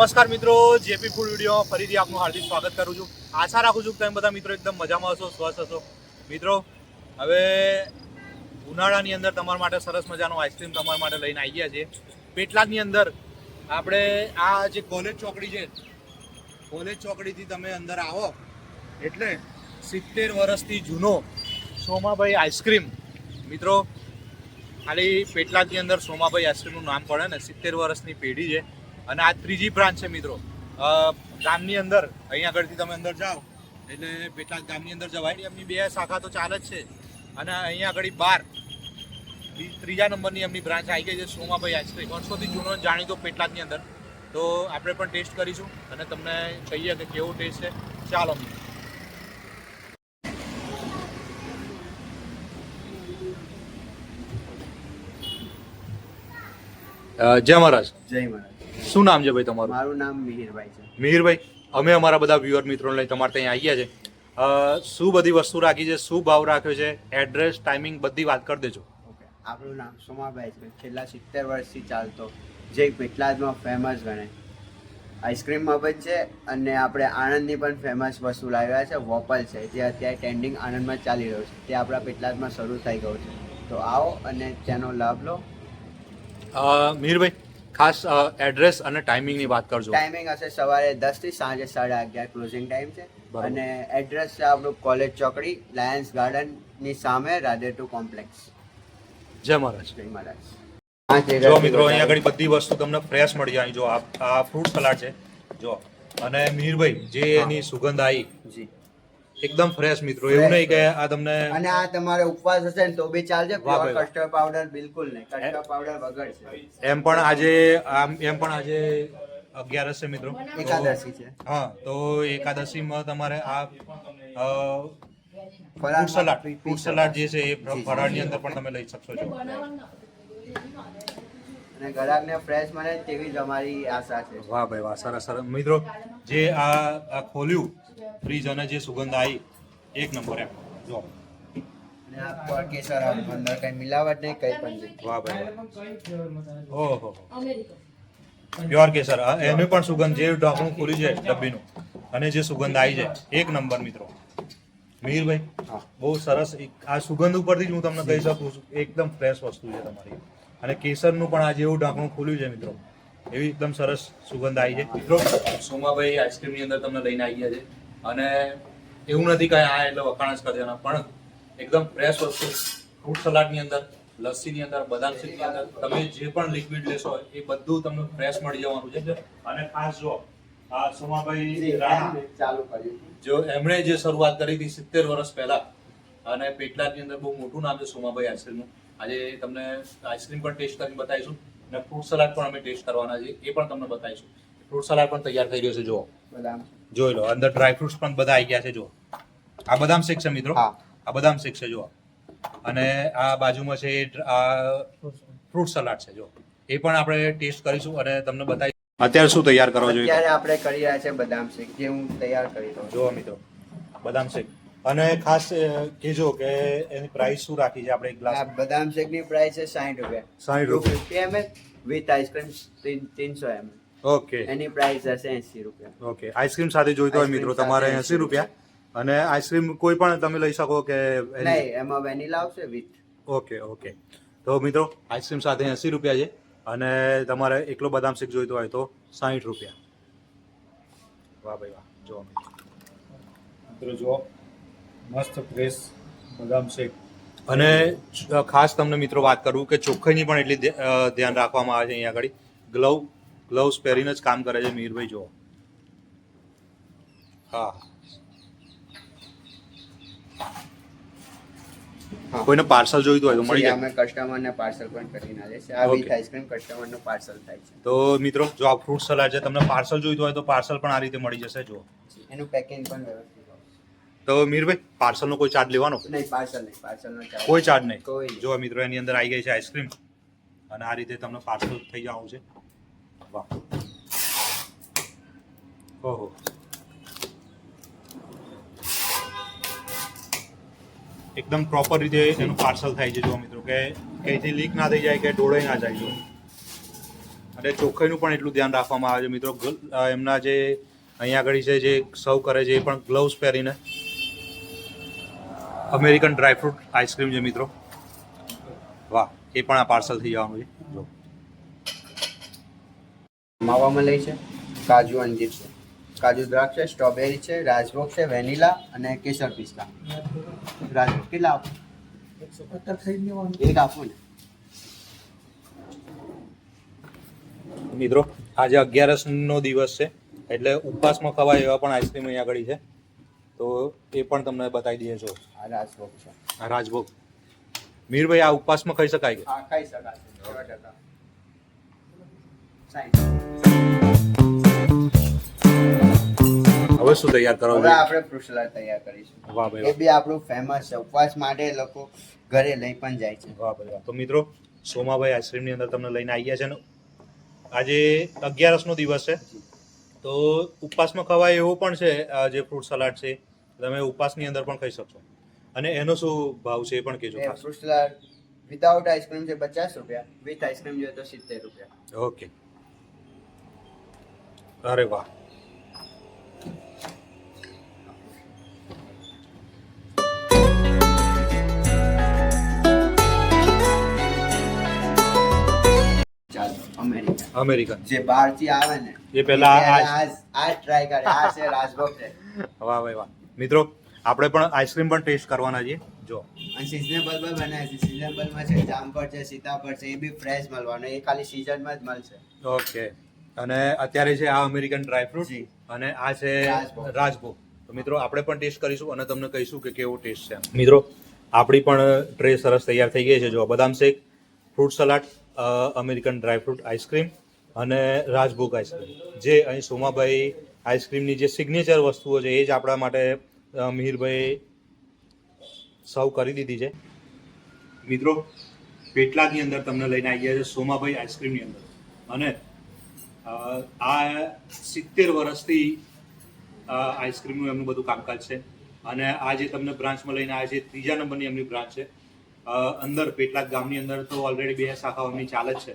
નમસ્કાર મિત્રો, JP food video ફરીથી આપનું હાર્દિક સ્વાગત કરું છું. આશા રાખું છું કે તમે બધા મિત્રો એકદમ મજામાં હશો, સ્વસ્થ હશો. મિત્રો, હવે ઉનાળાની અંદર તમારા માટે સરસ મજાનો આઈસ્ક્રીમ તમારા માટે લઈને આવી ગયા છીએ. પેટલાદની અંદર આપણે આ જે કોલેજ ચોકડી છે, કોલેજ ચોકડીથી તમે અંદર આવો. એટલે સિત્તેર વર્ષથી જૂનો સોમાભાઈ આઈસ્ક્રીમ. મિત્રો, ખાલી પેટલાદની અંદર સોમાભાઈ આઈસ્ક્રીમનું નામ પડે ને, સિત્તેર વર્ષની પેઢી છે. અને આ ત્રીજી બ્રાન્ચ છે મિત્રો. ગામની અંદર અહીંયા આગળથી તમે અંદર જાઓ. એટલે પેટલાદ ગામની અંદર જવાય એમની બે શાખા તો ચાલે જ છે. અને અહીંયા આગળ બાર. ત્રીજા નંબરની એમની બ્રાન્ચ આવી ગઈ છે સોમાભાઈ આઈસ્ક્રીમ વર્ષોથી જૂનો જાણીતો પેટલાદની અંદર. તો આપણે પણ ટેસ્ટ કરીશું અને તમને કહીએ કે કેવો ટેસ્ટ છે. ચાલો જય મહારાજ. જય મહારાજ. શું નામ છે ભાઈ તમારું? મારું નામ મિહિરભાઈ છે. મિહિરભાઈ અમે અમારા બધા વ્યુઅર મિત્રોને લઈ તમારે ત્યાં આવ્યા છે શું બધી વસ્તુ રાખી છે? શું ભાવ રાખ્યો છે? એડ્રેસ ટાઈમિંગ બધી વાત કરી દેજો. આપણું નામ સોમાભાઈ છે. છેલ્લા સિત્તેર વર્ષથી ચાલતો જે પેટલાદમાં ફેમસ ગણે. આઈસ્ક્રીમમાં પણ છે અને આપણે આણંદની પણ ફેમસ વસ્તુ લાવ્યા છે. વોપલ છે. જે અત્યારે ટ્રેન્ડિંગ આણંદમાં ચાલી રહ્યું છે. તે આપણા પેટલાદમાં શરૂ થઈ ગયું છે. તો આવો અને તેનો લાભ લો. અ, મિહિરભાઈ ખાસ એડ્રેસ અને ટાઈમિંગની વાત કરજો. ટાઈમિંગ હશે સવારે દસથી સાંજે સાડા અગિયાર ક્લોઝિંગ ટાઈમ છે. અને એડ્રેસ છે આપણું કોલેજ ચોકડી લાયન્સ ગાર્ડનની સામે રાધે ટુ કોમ્પ્લેક્સ જય મહારાજ. જય મહારાજ. જો મિત્રો અહીંયા આગળ બધી વસ્તુ તમને ફ્રેશ મળી જાય. જો આ ફ્રૂટ સલાડ છે. જો. અને મિહિરભાઈ જે એની સુગંધ આવી જી. એકદમ ફ્રેશ મિત્રો એવું નહીં કે આ તમને અને આ તમારે ઉપવાસ હશે ને તો બી ચાલશે. કસ્ટર્ડ પાવડર બિલકુલ નહીં કસ્ટર્ડ પાવડર વગર છે. એમ પણ આજે આમ એમ પણ આજે અગિયારસ છે મિત્રો. તો- એકાદશી છે. હા તો એકાદશીમાં તમારે આ ફ્રૂટ સલાડ ફ્રૂટ સલાડ જે છે એ. ફરાળની અંદર પણ તમે લઈ શકશો છો. અને ગ્રાહકને ફ્રેશ મળે તેવી જ અમારી આશા છે. વાહ ભાઈ વાહ સરસ સરસ મિત્રો જે આ આ ખોલ્યું ફ્રીજ અને જે સુગંધ આવી એક નંબર એમ. જો. અને આ પર કેસર અંદર કઈ મિલાવટ નહીં કઈ પણ નહીં. વાહ ભાઈ. ઓહો પ્યોર કેસર એનું પણ સુગંધ જે ઢાંકણું ખોલ્યું છે ડબ્બીનું અને જે સુગંધ આવી છે એક નંબર મિત્રો. મિહિરભાઈ હા. બહુ સરસ આ સુગંધ ઉપરથી જ હું તમને કહી શકું છું એકદમ ફ્રેશ વસ્તુ છે તમારી. અને કેસરનું પણ આજે એવું ઢાંકણું ખુલ્યું છે મિત્રો. એવી એકદમ સરસ સુગંધ આવી છે. મિત્રો સોમાભાઈ આઈસ્ક્રીમની અંદર તમને લઈને આવી ગયા છે. અને એવું નથી કે આ એટલે વખાણ જ કરી દેવાના પણ એકદમ ફ્રેશ વસ્તુ. ફ્રૂટ સલાડની અંદર લસ્સીની અંદર બદામ શેકની અંદર તમે જે પણ લિક્વિડ લેશો એ બધું તમને ફ્રેશ મળી જવાનું છે. અને ખાસ જો આ સોમાભાઈ ચાલુ કર્યું. જો એમણે જે શરૂઆત કરી હતી સિત્તેર વર્ષ પહેલા અને પેટલાદની અંદર બહુ મોટું નામ છે સોમાભાઈ આઈસ્ક્રીમનું. આજે તમને આઈસ્ક્રીમ પણ ટેસ્ટ કરીને બતાવીશું અને ફ્રૂટ સલાડ પણ અમે ટેસ્ટ કરવાના છે એ પણ તમને બતાવીશું. ફ્રૂટ સલાડ પણ તૈયાર થઈ રહ્યો છે જુઓ. બદામ. જોઈ લો અંદર ડ્રાય ફ્રૂટ્સ પણ બધા આવી ગયા છે જુઓ. આ બદામ શેક છે મિત્રો. આ બદામ શેક છે જુઓ. અને આ બાજુમાં છે ફ્રૂટ સલાડ છે જો એ પણ આપણે ટેસ્ટ કરીશું અને તમને બતાવી અત્યારે શું તૈયાર કરવા જોઈએ? અત્યારે આપણે કરી રહ્યા છે બદામ શેક જે હું તૈયાર કરી દઉં છું. જો મિત્રો. બદામ શેક અને ખાસ કહેજો કે એની પ્રાઇસ શું રાખી છે? આપણે એક ગ્લાસ બદામ શેકની પ્રાઇસ છે સાઠ રૂપિયા. 60 રૂપિયા. Fifty ML with ice cream ત્રીનસો ML okay. એની પ્રાઇસ હશે 80 રૂપિયા. ઓકે. આઈસ્ક્રીમ સાથે જોઈતો હોય મિત્રો તમારે 80 રૂપિયા. અને આઈસ્ક્રીમ કોઈ પણ તમે લઈ શકો કે નહીં એમાં વેનીલા આવશે વિથ ઓકે ઓકે. તો મિત્રો આઈસ્ક્રીમ સાથે 80 રૂપિયા છે. અને તમારે એકલો બદામ શેક જોઈતો હોય તો સાહીઠ રૂપિયા. વાહ ભાઈ વાહ. જો મિત્રો જુઓ. મસ્ત ફ્રેશ બદામ શેક. અને ખાસ તમને મિત્રો વાત કરું કે ચોખ્ખાઈની પણ એટલી ધ્યાન રાખવામાં આવે છે અહીંયા આગળ. ગ્લવ ગ્લવ્સ પહેરીને જ કામ કરે છે મીરભાઈ જુઓ. હા. કોઈને પાર્સલ જોઈતું હોય તો મળી જાય. અમે કસ્ટમરને પાર્સલ પણ કરી નાખે છે આ. વિથ આઈસ્ક્રીમ કસ્ટમરનું પાર્સલ થાય છે. તો મિત્રો જો આ ફ્રૂટ સલાડ છે તમને પાર્સલ જોઈતું હોય તો પાર્સલ પણ આ રીતે મળી જશે જો એનું પેકિંગ પણ વ્યવસ્થિત. તો મીરભાઈ પાર્સલનો કોઈ ચાર્જ લેવાનો નહીં પાર્સલ નહીં પાર્સલનો ચાર્જ કોઈ ચાર્જ નહીં. કોઈ જો મિત્રો એની અંદર આવી ગઈ છે આઈસ્ક્રીમ અને આ રીતે તમને પાર્સલ થઈ જવાનું છે. વાહ. ઓહો. એકદમ પ્રોપર રીતે એનું પાર્સલ થાય છે જો મિત્રો કે કઈથી લીક ના થઈ જાય કે ડોળાઈ ના જાય જો. અને ચોખ્ખાઈનું પણ એટલું ધ્યાન રાખવામાં આવે છે મિત્રો. એમના જે અહીંયા આગળ છે જે સર્વ કરે છે એ પણ ગ્લવ્સ પહેરીને અમેરિકન ડ્રાયફ્રૂટ આઈસ્ક્રીમ છે મિત્રો. વાહ એ પણ આ પાર્સલ થઈ જવાનું છે. જો. માવા મલાઈ છે કાજુ અંજીર છે. કાજુ દ્રાક્ષ છે સ્ટ્રોબેરી છે રાજભોગ છે વેનીલા અને કેસર પિસ્તા. રાજભોગ કેટલા આપો? એક આપો ને. મિત્રો આજે અગિયારસનો દિવસ છે એટલે ઉપવાસમાં ખવાય એવા પણ આઈસ્ક્રીમ અહીંયા આગળ છે. તો એ પણ તમને બતાવી દઈએ છો આ રાજભોગ છે. આ રાજભોગ. મીરભાઈ આ ઉપવાસમાં ખાઈ શકાય કે? ખાઈ શકાય સો ટકા હવે શું તૈયાર કરો હવે આપણે ફ્રૂટ સલાડ તૈયાર કરીશું. વાહ ભાઈ એ બી આપણું ફેમસ છે. ઉપવાસ માટે લોકો ઘરે લઈ પણ જાય છે. વાહ ભાઈ તો મિત્રો સોમાભાઈ આઈસ્ક્રીમની અંદર તમને લઈને આવી ગયા છે ને. આજે અગિયારસનો દિવસ છે. તો ઉપવાસમાં ખવાય એવો પણ છે જે ફ્રૂટ સલાડ છે તમે ઉપાસની અંદર પણ ખાઈ શકશો. અને એનો શું ભાવ છે એ પણ કહેજો ખાસ. વિધાઉટ આઈસ્ક્રીમ છે પચાસ રૂપિયા વિથ આઈસ્ક્રીમ જોઈએ તો સિત્તેર રૂપિયા. ઓકે. અરે વાહ. ચાલો અમેરિકા. અમેરિકન જે બહારથી આવે ને એ પહેલા આ આ ટ્રાય કરે. આ છે રાજભોગ છે વાહ ભાઈ વાહ. મિત્રો આપણે પણ આઈસ્ક્રીમ પણ ટેસ્ટ કરવાના છીએ. જો. સિઝનેબલ પણ બનાવે છે સિઝનેબલમાં છે જામફળ છે સીતાફળ છે એ બી ફ્રેશ મળવાનું. એ ખાલી સિઝનમાં જ મળશે. ઓકે અને અત્યારે છે આ અમેરિકન ડ્રાયફ્રૂટ. અને આ છે રાજભોગ. તો મિત્રો આપણે પણ ટેસ્ટ કરીશું અને તમને કહીશું કે કેવો ટેસ્ટ છે મિત્રો આપણી પણ ટ્રે સરસ તૈયાર થઈ ગઈ છે. જો બદામ shake fruit salad American dry fruit ice cream અને રાજભોગ આઈસ્ક્રીમ જે અહીં સોમાભાઈ આઈસ્ક્રીમની જે સિગ્નેચર વસ્તુઓ છે એ જ આપણા માટે મિહિરભાઈ સર્વ કરી દીધી છે. મિત્રો, પેટલાદની અંદર તમને લઈને આવી ગયા છે સોમાભાઈ આઈસ્ક્રીમની અંદર. અને આ સિત્તેર વર્ષથી આઈસ્ક્રીમનું એમનું બધું કામકાજ છે. અને આ જે તમને બ્રાન્ચમાં લઈને છે ત્રીજા નંબરની એમની બ્રાન્ચ છે. અંદર પેટલાદ ગામની અંદર તો ઓલરેડી બે શાખાઓ એમની ચાલે જ છે.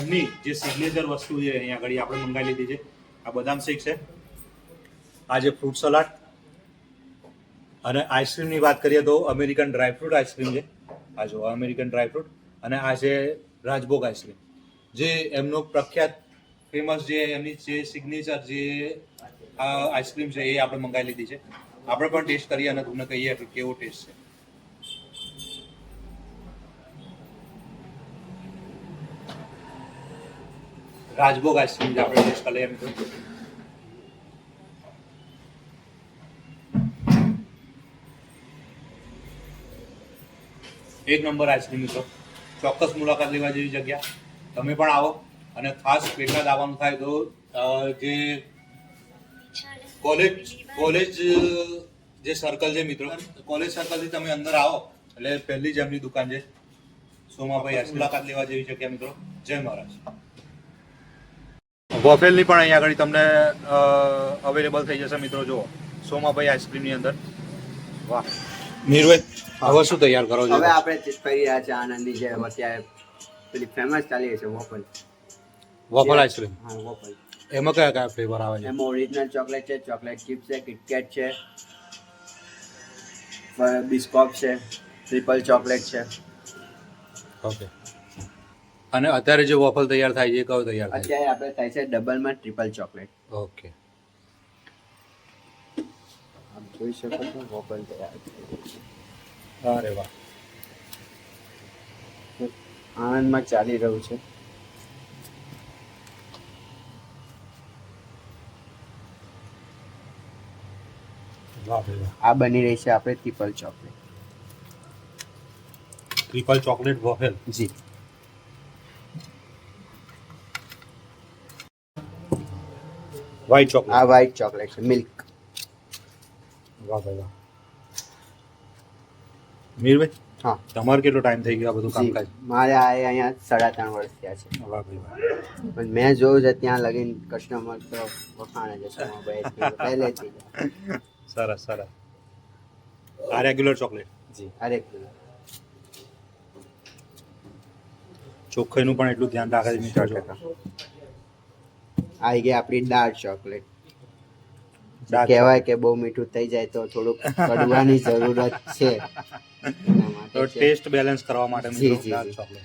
એમની જે સિગ્નેચર વસ્તુ છે અહીંયા આગળ આપણે મંગાવી લીધી છે. આ બદામ શેક છે. આ જે ફ્રૂટ સલાડ અને આઈસ્ક્રીમની વાત કરીએ તો અમેરિકન ડ્રાયફ્રૂટ આઈસ્ક્રીમ છે. આ જો અમેરિકન ડ્રાયફ્રૂટ અને આ છે રાજભોગ આઈસ્ક્રીમ. જે એમનો પ્રખ્યાત ફેમસ જે એમની જે સિગ્નેચર જે આ આઈસ્ક્રીમ છે એ આપણે મંગાવી લીધી છે. આપણે પણ ટેસ્ટ કરીએ અને તમને કહીએ કે કેવો ટેસ્ટ છે. રાજભોગ આઈસ્ક્રીમ જે આપણે ટેસ્ટ કરીએ મિત્રો. એક નંબર આઈસ્ક્રીમ મિત્રો ચોક્કસ મુલાકાત લેવા જેવી જગ્યા. તમે પણ આવો અને ખાસ પેટલાદ આવવાનું થાય તો જે કોલેજ કોલેજ, જે સર્કલ છે મિત્રો, કોલેજ સર્કલથી તમે અંદર આવો. એટલે પહેલી જ એમની દુકાન છે. સોમાભાઈ મુલાકાત લેવા જેવી જગ્યા મિત્રો. જય મહારાજ. વોફેલની પણ અહીંયા આગળ તમને અવેલેબલ થઈ જશે મિત્રો. જુઓ, સોમાભાઈ આઈસ્ક્રીમની અંદર. વાહ. નીરભાઈ હવે શું તૈયાર કરો છો? હવે આપણે કરી રહ્યા છે આનંદની જે અત્યારે પેલી ફેમસ ચાલી રહી છે વોફલ વોફલ આઈસ્ક્રીમ હા વોફલ એમાં કયા કયા ફ્લેવર આવે છે? એમાં ઓરિજિનલ ચોકલેટ છે ચોકલેટ ચિપ્સ છે કિટકેટ છે બિસ્કોપ છે ટ્રિપલ ચોકલેટ છે. ઓકે અને અત્યારે જે વોફલ તૈયાર થાય છે એ કયો તૈયાર થાય અત્યારે આપણે થાય છે ડબલમાં ટ્રિપલ ચોકલેટ ઓકે આપ જોઈ શકો છો મોબાઈલ તૈયાર અરે વાહ આનંદમાં ચાલી રહ્યું છે આ બની રહી છે આપણે triple chocolate triple chocolate waffle જી. વ્હાઈટ ચોકલેટ આ વ્હાઈટ ચોકલેટ છે મિલ્ક વાહ ભાઈ વાહ. મીરભાઈ? હા. તમારે કેટલો ટાઈમ થઈ ગયો આ બધું કામકાજ? મારે આ અહીંયા સાડા ત્રણ વર્ષ થયા છે. વાહ ભાઈ વાહ. પણ મેં જોયું છે ત્યાં લગીન કસ્ટમર તો વખાણે છે પહેલેથી. સરસ સરસ. આ રેગ્યુલર ચોકલેટ જી આ રેગ્યુલર ચોખ્ખાઈનું પણ એટલું ધ્યાન રાખે છે મિત્રો જો. આવી ગઈ આપણી ડાર્ક ચોકલેટ કહેવાય કે બહુ મીઠું થઈ જાય તો થોડુંક કડવાની જરૂરત છે. તો ટેસ્ટ બેલેન્સ કરવા માટે જી, મિત્રો જી,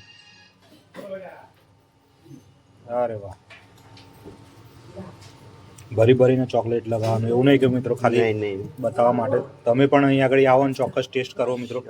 અરે વાહ. ભરી ભરીને ચોકલેટ લગાવવાનું એવું નહીં કે મિત્રો ખાલી નહીં. બતાવવા માટે. તમે પણ અહીંયા આગળ આવો ને ચોક્કસ ટેસ્ટ કરો મિત્રો.